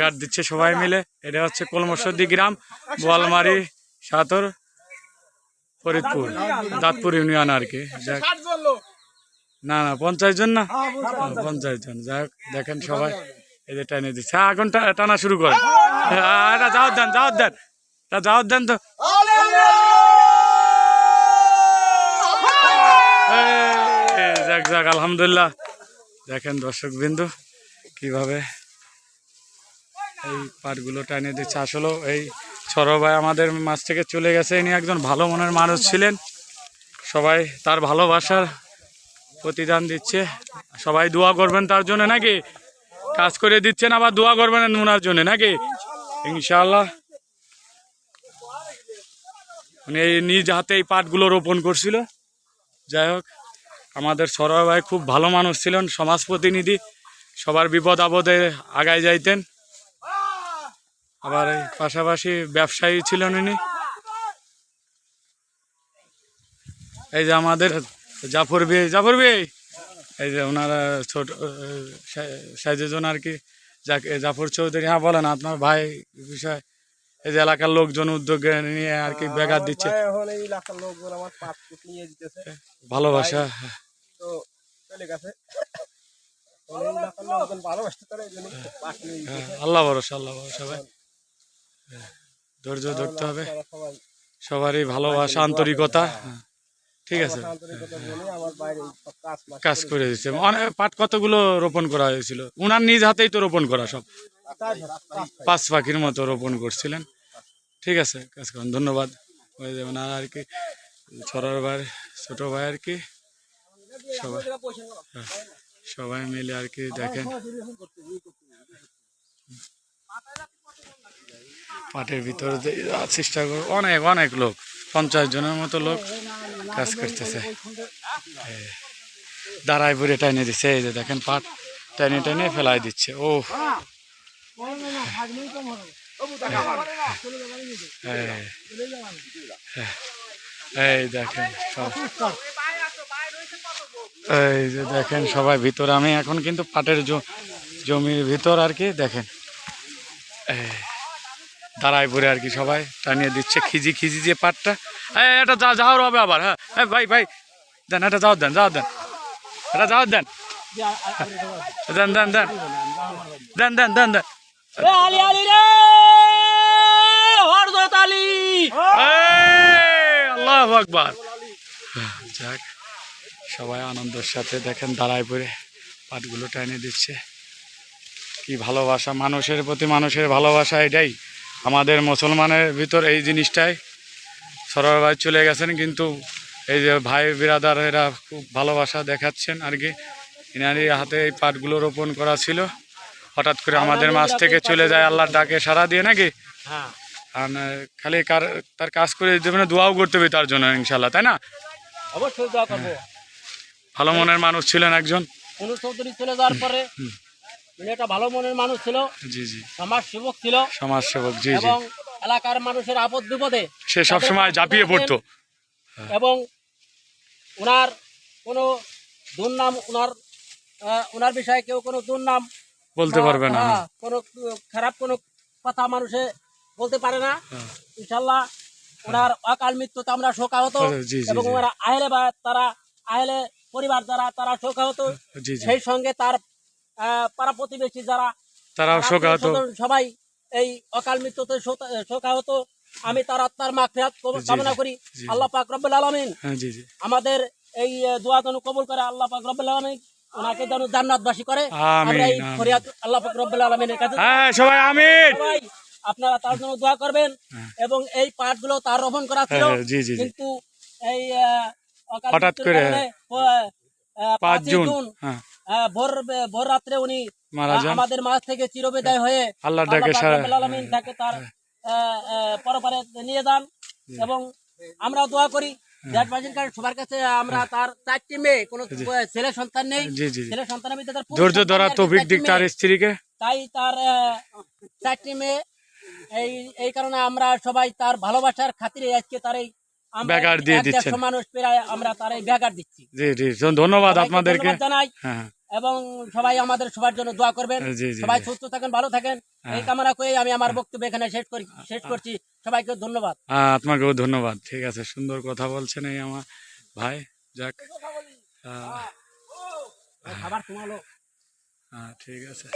Guard দিচ্ছে সবাই মিলে। এটা হচ্ছে কলমসদ্দি গ্রাম বোয়ালমারি সাতর ফরিদপুর দাঁতপুর ইউনিয়ন আর কি। যাক। না না পঞ্চাশ জন না? পঞ্চাশ জন। যাক দেখেন সবাই। এদের টানে দিচ্ছে। হ্যাঁ এখন টানা শুরু করে। হ্যাঁ, এটা যাও দেন যাও দেন। এটা যাও দেন তো। যাক যাক আলহামদুলিল্লাহ। দেখেন দর্শক বিন্দু কীভাবে এই পাটগুলো টানিয়ে দিচ্ছে। আসলে এই সরো ভাই আমাদের মাছ থেকে চলে গেছে। ইনি একজন ভালো মনের মানুষ ছিলেন। সবাই তার ভালোবাসার প্রতিদান দিচ্ছে। সবাই দোয়া করবেন তার জন্য নাকি? কাজ করে দিচ্ছেন, আবার দোয়া করবেন ওনার জন্য নাকি? ইনশাআল্লাহ। উনি এই নিজ হাতে এই পাটগুলো রোপণ করছিল। যাই হোক, আমাদের সরয় ভাই খুব ভালো মানুষ ছিলেন, সমাজ প্রতিনিধি। সবার বিপদ আপদে আগায় যাইতেন। আবার এই পাশাপাশি ব্যবসায়ী ছিলেন উনি। এই যে আমাদের জাফর বে জাফর বে এই যে ওনারা ছোট সাইজেজন আর কি জাফর চৌধুরী হ্যাঁ বলেন আপনার ভাই বিষয় এই যে এলাকার লোকজন উদ্যোগে নিয়ে আর কি বেগার দিচ্ছে। পাসপোর্ট নিয়ে দিতেছে ভালোবাসা। হ্যাঁ, আল্লাহ ভরসা আল্লাহ ভরসা ভাই। হ্যাঁ, ধৈর্য ধরতে হবে। সবারই ভালোবাসা আন্তরিকতা। হ্যাঁ, ঠিক আছে। কাজ করে দিচ্ছে। অনেক পাট কতগুলো রোপণ করা হয়েছিল? উনার নিজ হাতেই তো রোপণ করা সব। পাঁচ পাখির মতো রোপণ করছিলেন। ঠিক আছে কাজ করুন। ধন্যবাদ। ওই যে ওনার আর কি ছড়ার ভাই ছোট ভাই আর কি। সবাই হ্যাঁ, সবাই মিলে আর কি দেখেন। পাটের ভিতরে চেষ্টা করো অনেক অনেক লোক পঞ্চাশ জনের মতো লোক কাজ করতেছে। দাঁড়ায় পরে টাইনে দিচ্ছে এই যে দেখেন পাট টাইনে টাইনে ফেলাই দিচ্ছে ও এই দেখেন সব। এই যে দেখেন সবাই ভিতর আমি এখন কিন্তু পাটের জমির ভিতর আর কি দেখেন। এই, দাঁড়ায় পরে আর কি সবাই টানিয়ে দিচ্ছে খিজি খিজি যে পাটটা। এই এটা যা যাওয়ার হবে আবার হ্যাঁ। এই ভাই ভাই দেন এটা যাওয়ার দেন যাওয়ার দেন। এটা যাওয়ার দেন। দেন দেন দেন। দেন দেন দেন দেন। আলি আলি রে! হরদত আলী। এই, আকবার। যাক সবাই আনন্দের সাথে দেখেন দাঁড়ায় পড়ে পাটগুলো টাইনে দিচ্ছে। কি ভালোবাসা মানুষের প্রতি মানুষের ভালোবাসা এটাই। আমাদের মুসলমানের ভিতর এই জিনিসটাই সরোয়ার ভাই চলে গেছেন কিন্তু এই যে ভাই বিরাদার এরা খুব ভালোবাসা দেখাচ্ছেন আর কি। ইনারি হাতে এই পাটগুলো রোপণ করা ছিল। হঠাৎ করে আমাদের মাছ থেকে চলে যায় আল্লাহর ডাকে সারা দিয়ে নাকি? হ্যাঁ। আর খালি কার তার কাজ করে দিতে হবে না দোয়াও করতে হবে তার জন্য ইনশাল্লাহ তাই না? অবশ্যই দোয়া করব। ভালো মনের মানুষ ছিলেন একজন। চৌধুরী চলে যাওয়ার পরে উনি একটা ভালো মনের মানুষ ছিল জি জি। সমাজ সেবক ছিল। সমাজ সেবক জি জি। এবং এলাকার মানুষের আপদ বিপদে সে সব সময় ঝাঁপিয়ে পড়তো। এবং ওনার কোনো দুর্নাম ওনার ওনার বিষয়ে কেউ কোনো দুর্নাম বলতে পারবে না। হ্যাঁ, কোনো খারাপ কোনো কথা মানুষে বলতে পারে না। হ্যাঁ। ইনশাল্লাহ ওনার অকাল মৃত্যুতে আমরা শোকাহত এবং। ওনারা আহলে বা তারা আহলে পরিবার যারা তারা শোকাহত। সেই সঙ্গে তার পাড়া প্রতিবেশী যারা তারাও শোকাহত। সবাই এই অকাল মৃত্যুতে শোকা- শোকাহত। আমি তার আত্মার জি, কামনা করি। আল্লাহ পাক রব্বুল আলামিন হ্যাঁ আমাদের এই দোয়া যেন কবুল করে। আল্লাহ পাক রব্বুল আলামিন ওনাকে যেন জান্নাতবাসী করে। আমরা এই। ফরিয়াদ আল্লাহ পাক রব্বুল আলামিনের কাছে হ্যাঁ সবাই আমিন। আপনারা তার জন্য দোয়া করবেন হ্যাঁ। এবং এই পাঠগুলো তার রোপণ করা ছিল। হ্যাঁ। কিন্তু এই হঠাৎ করে, কারণে, আহ, আহ, পাঁচ জুন হ্যাঁ। আহ, ভোর ভোর রাত্রে উনি আমাদের মাঝ থেকে চিরবিদায় হয়ে আল্লাহ তাকে তার আহ, পরপারে নিয়ে যান এবং আমরা দোয়া করি। সবার কাছে আমরা তার চারটি মেয়ে কোনো ছেলে সন্তান নেই। ছেলে সন্তানের ভিতরে ধৈর্য সন্তান ধরা তৌফিক দিক তার স্ত্রীকে। তাই তার চারটি মেয়ে এই এই কারণে আমরা সবাই তার ভালোবাসার খাতিরে আজকে তার এই ব্যাগার দিয়ে দিচ্ছেন। মানুষ প্রায় আমরা তার এই ব্যাগার দিচ্ছি। জি জি। ধন্যবাদ আপনাদেরকে। জানাই। হ্যাঁ। এবং সবাই আমাদের সবার জন্য দোয়া করবেন। সবাই সুস্থ থাকেন ভালো থাকেন। এই কামনা করে আমি আমার বক্তব্য এখানে শেষ করি শেষ করছি। সবাইকে ধন্যবাদ। হ্যাঁ আপনাকেও ধন্যবাদ। ঠিক আছে সুন্দর কথা বলছেন এই আমার ভাই। যাক আবার খাবার হ্যাঁ ঠিক আছে।